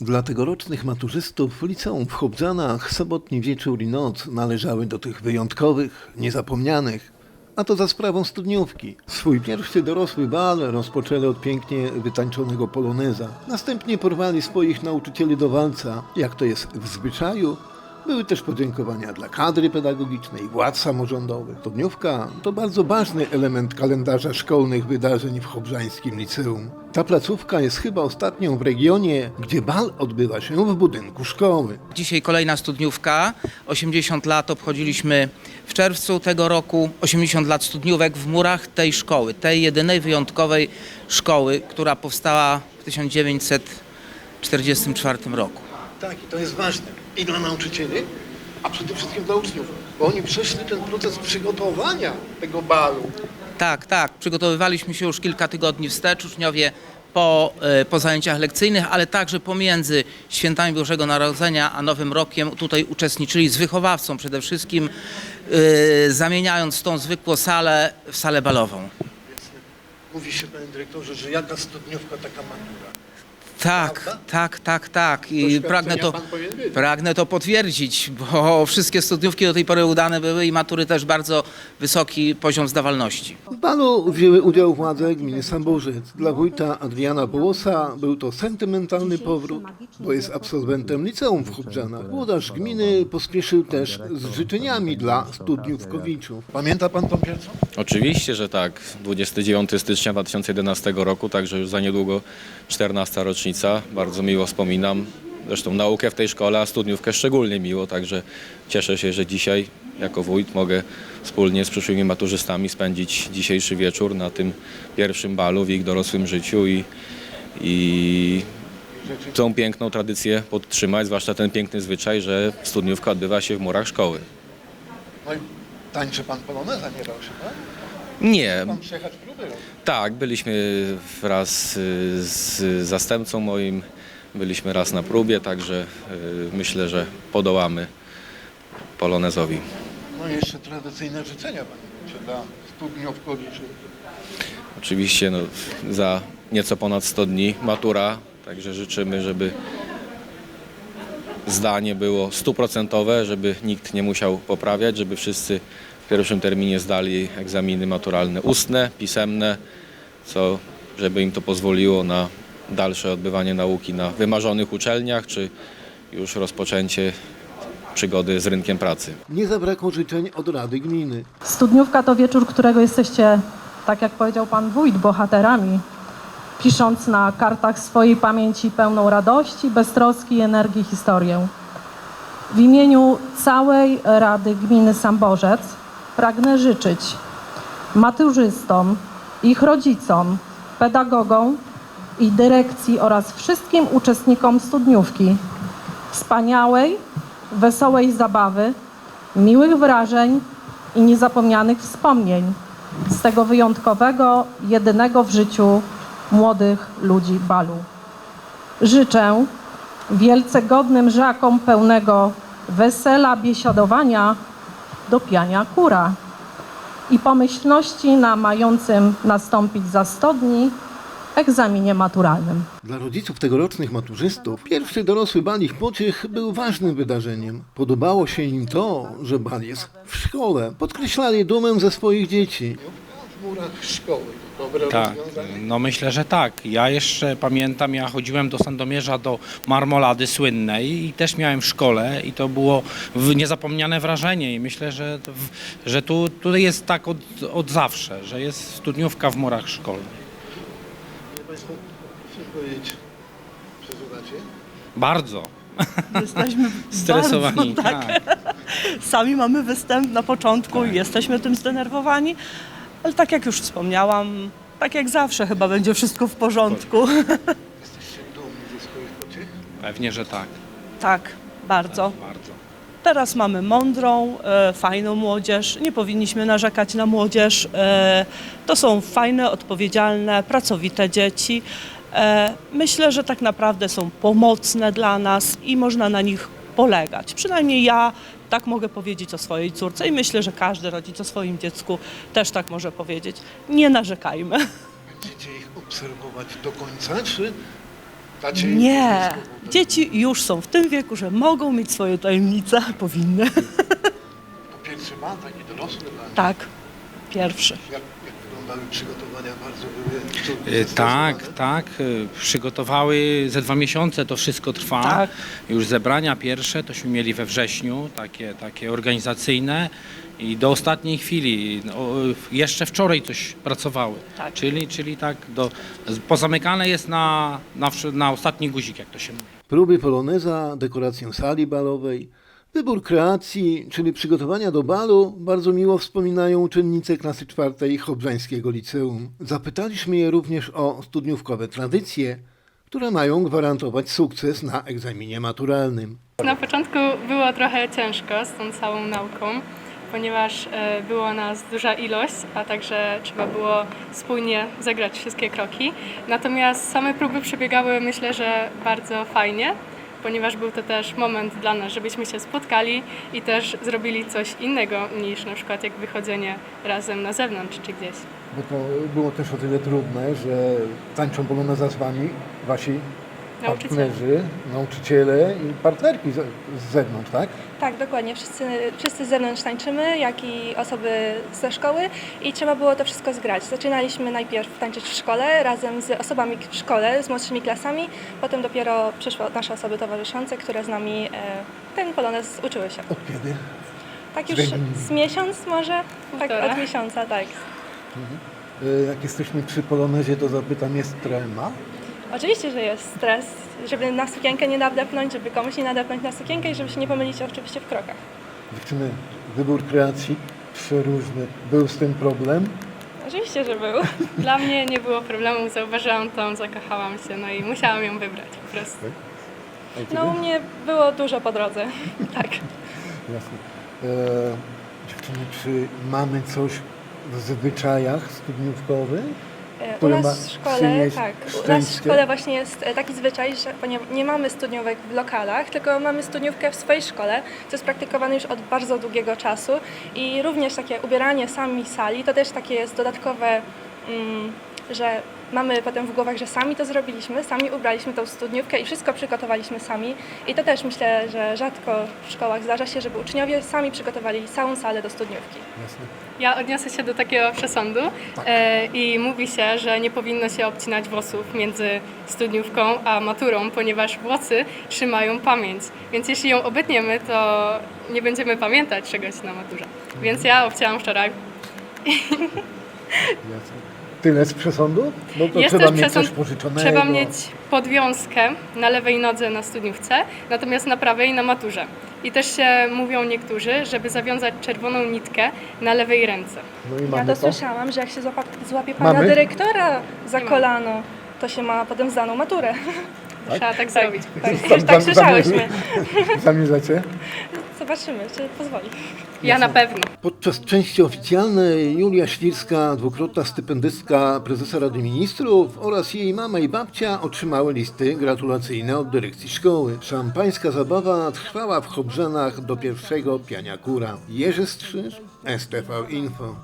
Dla tegorocznych maturzystów liceum w Chobzanach sobotni wieczór i noc należały do tych wyjątkowych, niezapomnianych. A to za sprawą studniówki. Swój pierwszy dorosły bal rozpoczęli od pięknie wytańczonego poloneza. Następnie porwali swoich nauczycieli do walca, jak to jest w zwyczaju. Były też podziękowania dla kadry pedagogicznej, władz samorządowych. Studniówka to bardzo ważny element kalendarza szkolnych wydarzeń w Chobrzańskim Liceum. Ta placówka jest chyba ostatnią w regionie, gdzie bal odbywa się w budynku szkoły. Dzisiaj kolejna studniówka. 80 lat obchodziliśmy w czerwcu tego roku. 80 lat studniówek w murach tej szkoły, tej jedynej wyjątkowej szkoły, która powstała w 1944 roku. Tak, i to jest ważne i dla nauczycieli, a przede wszystkim dla uczniów, bo oni przeszli ten proces przygotowania tego balu. Tak, tak. Przygotowywaliśmy się już kilka tygodni wstecz. Uczniowie po, e, po zajęciach lekcyjnych, ale także pomiędzy świętami Bożego Narodzenia a Nowym Rokiem tutaj uczestniczyli z wychowawcą przede wszystkim, e, zamieniając tą zwykłą salę w salę balową. Mówi się, panie dyrektorze, że jaka studniówka, taka matura. Tak, tak, tak, tak. I pragnę to, pan powinien wiedzieć. pragnę to potwierdzić, bo wszystkie studniówki do tej pory udane były i matury też bardzo wysoki poziom zdawalności. W balu wzięły udział władze gminy Samborzec. Dla wójta Adriana Bołosa był to sentymentalny powrót, bo jest absolwentem liceum w Chubrzanach. Włodarz gminy pospieszył też z życzeniami dla studniówkowiczów. Pamięta pan tą pierwszą? Oczywiście, że tak. 29 stycznia 2011 roku, także już za niedługo 14 rocznica. Bardzo miło wspominam. Zresztą naukę w tej szkole, a studniówkę szczególnie miło, także cieszę się, że dzisiaj jako wójt mogę wspólnie z przyszłymi maturzystami spędzić dzisiejszy wieczór na tym pierwszym balu w ich dorosłym życiu i, i tą piękną tradycję podtrzymać, zwłaszcza ten piękny zwyczaj, że studniówka odbywa się w murach szkoły. No i tańczy pan poloneza, nie bał się, tak? Nie, Pan przejechać próby robi. Tak, byliśmy wraz y, z zastępcą moim, byliśmy raz na próbie, także y, myślę, że podołamy Polonezowi. No i jeszcze tradycyjne życzenia, panie dla studniówkowiczów. Oczywiście no, za nieco ponad 100 dni matura, także życzymy, żeby zdanie było stuprocentowe, żeby nikt nie musiał poprawiać, żeby wszyscy pierwszym terminie zdali egzaminy maturalne ustne, pisemne, co żeby im to pozwoliło na dalsze odbywanie nauki na wymarzonych uczelniach, czy już rozpoczęcie przygody z rynkiem pracy. Nie zabrakło życzeń od Rady Gminy. Studniówka to wieczór, którego jesteście, tak jak powiedział pan wójt, bohaterami, pisząc na kartach swojej pamięci pełną radości, beztroski i energii historię. W imieniu całej Rady Gminy Samborzec pragnę życzyć maturzystom, ich rodzicom, pedagogom i dyrekcji oraz wszystkim uczestnikom studniówki wspaniałej, wesołej zabawy, miłych wrażeń i niezapomnianych wspomnień z tego wyjątkowego, jedynego w życiu młodych ludzi balu. Życzę wielce godnym żakom pełnego wesela, biesiadowania do piania kura i pomyślności na mającym nastąpić za 100 dni egzaminie maturalnym. Dla rodziców tegorocznych maturzystów pierwszy dorosły bal ich pociech był ważnym wydarzeniem. Podobało się im to, że bal jest w szkole. Podkreślali dumę ze swoich dzieci. W murach szkoły. Dobre Tak, no myślę, że tak. Ja jeszcze pamiętam, ja chodziłem do Sandomierza do marmolady słynnej i też miałem w szkole i to było w- niezapomniane wrażenie i myślę, że, to w, że tu, tutaj jest tak od, od zawsze, że jest studniówka w murach szkolnych. Państwo, chcę powiedzieć, przeżywacie? Bardzo Jesteśmy stresowani. Bardzo, tak. tak. Sami mamy występ na początku i jesteśmy tym zdenerwowani, ale tak jak już wspomniałam, tak jak zawsze chyba będzie wszystko w porządku. Jesteście dumni ze swoich pociech? Pewnie, że tak. Tak, bardzo. Bardzo. Teraz mamy mądrą, e, fajną młodzież. Nie powinniśmy narzekać na młodzież. E, to są fajne, odpowiedzialne, pracowite dzieci. E, myślę, że tak naprawdę są pomocne dla nas i można na nich polegać. Przynajmniej ja tak mogę powiedzieć o swojej córce i myślę, że każdy rodzic o swoim dziecku też tak może powiedzieć. Nie narzekajmy. Będziecie ich obserwować do końca, czy Nie. Dzieci już są w tym wieku, że mogą mieć swoje tajemnice, powinny. To pierwszy bal, taki dorosły bal. Tak, pierwszy. Jak, jak wyglądały przygotowania? Bardzo były trudne, Y, Tak, tak. y, Przygotowały ze dwa miesiące to wszystko trwa. Tak. Już zebrania pierwsze tośmy mieli we wrześniu, takie, takie organizacyjne i do ostatniej chwili, no, jeszcze wczoraj coś pracowały. Tak. Czyli, czyli tak do, pozamykane jest na, na, wsz- na ostatni guzik, jak to się mówi. Próby poloneza, dekorację sali balowej, wybór kreacji, czyli przygotowania do balu bardzo miło wspominają uczennice klasy czwartej Chobrzańskiego Liceum. Zapytaliśmy je również o studniówkowe tradycje, które mają gwarantować sukces na egzaminie maturalnym. Na początku było trochę ciężko z tą całą nauką, ponieważ e, było nas duża ilość, a także trzeba było spójnie zagrać wszystkie kroki. Natomiast same próby przebiegały myślę, że bardzo fajnie, ponieważ był to też moment dla nas, żebyśmy się spotkali i też zrobili coś innego niż na przykład jak wychodzenie razem na zewnątrz czy gdzieś. Bo to było też o tyle trudne, że tańczą poloneza z wami wasi. Partnerzy, nauczyciele i partnerki z, z zewnątrz, tak? Tak, dokładnie. Wszyscy, wszyscy z zewnątrz tańczymy, jak i osoby ze szkoły i trzeba było to wszystko zgrać. Zaczynaliśmy najpierw tańczyć w szkole razem z osobami w szkole, z młodszymi klasami, potem dopiero przyszły nasze osoby towarzyszące, które z nami e, ten polonez uczyły się. Od kiedy? Tak już z miesiąc może? Tak, Półtora. od miesiąca, tak. Y, Jak jesteśmy przy polonezie, to zapytam, jest trema? Oczywiście, że jest stres, żeby na sukienkę nie nadepnąć, żeby komuś nie nadepnąć na sukienkę i żeby się nie pomylić oczywiście w krokach. Dziewczyny, wybór kreacji przeróżny. Był z tym problem? Oczywiście, że był. Dla mnie nie było problemu, zauważyłam tą, zakochałam się, no i musiałam ją wybrać po prostu. Ciebie? No u mnie było dużo po drodze, tak. Jasne. E, dziewczyny, czy mamy coś w zwyczajach studniówkowych? U nas w szkole, tak, u nas w szkole właśnie jest e, taki zwyczaj, że nie mamy studniówek w lokalach, tylko mamy studniówkę w swojej szkole, co jest praktykowane już od bardzo długiego czasu. I również takie ubieranie sami sali, to też takie jest dodatkowe, mm, że mamy potem w głowach, że sami to zrobiliśmy, sami ubraliśmy tą studniówkę i wszystko przygotowaliśmy sami i to też myślę, że rzadko w szkołach zdarza się, żeby uczniowie sami przygotowali całą salę do studniówki. Jasne. Ja odniosę się do takiego przesądu e, i mówi się, że nie powinno się obcinać włosów między studniówką a maturą, ponieważ włosy trzymają pamięć. Więc jeśli ją obetniemy, to nie będziemy pamiętać czegoś na maturze. Więc ja obcięłam wczoraj. Jasne. Tyle z przesądu? No to Jest trzeba mieć przesąd- coś pożyczonego. Trzeba mieć podwiązkę na lewej nodze na studniówce, natomiast na prawej na maturze. I też się mówią niektórzy, żeby zawiązać czerwoną nitkę na lewej ręce. No i Ja mamy to to. słyszałam, że jak się złapa, złapie pana Mamy? dyrektora za kolano, to się ma potem zdaną maturę. Trzeba tak zrobić. Tak, tak zam- słyszałyśmy. Zamierzacie? Zobaczymy, czy pozwoli. Ja na pewno. Podczas części oficjalnej Julia Śliwska, dwukrotna stypendystka prezesa Rady Ministrów oraz jej mama i babcia otrzymały listy gratulacyjne od dyrekcji szkoły. Szampańska zabawa trwała w Chobrzanach do pierwszego piania kura. Jerzy Strzyż, STV Info.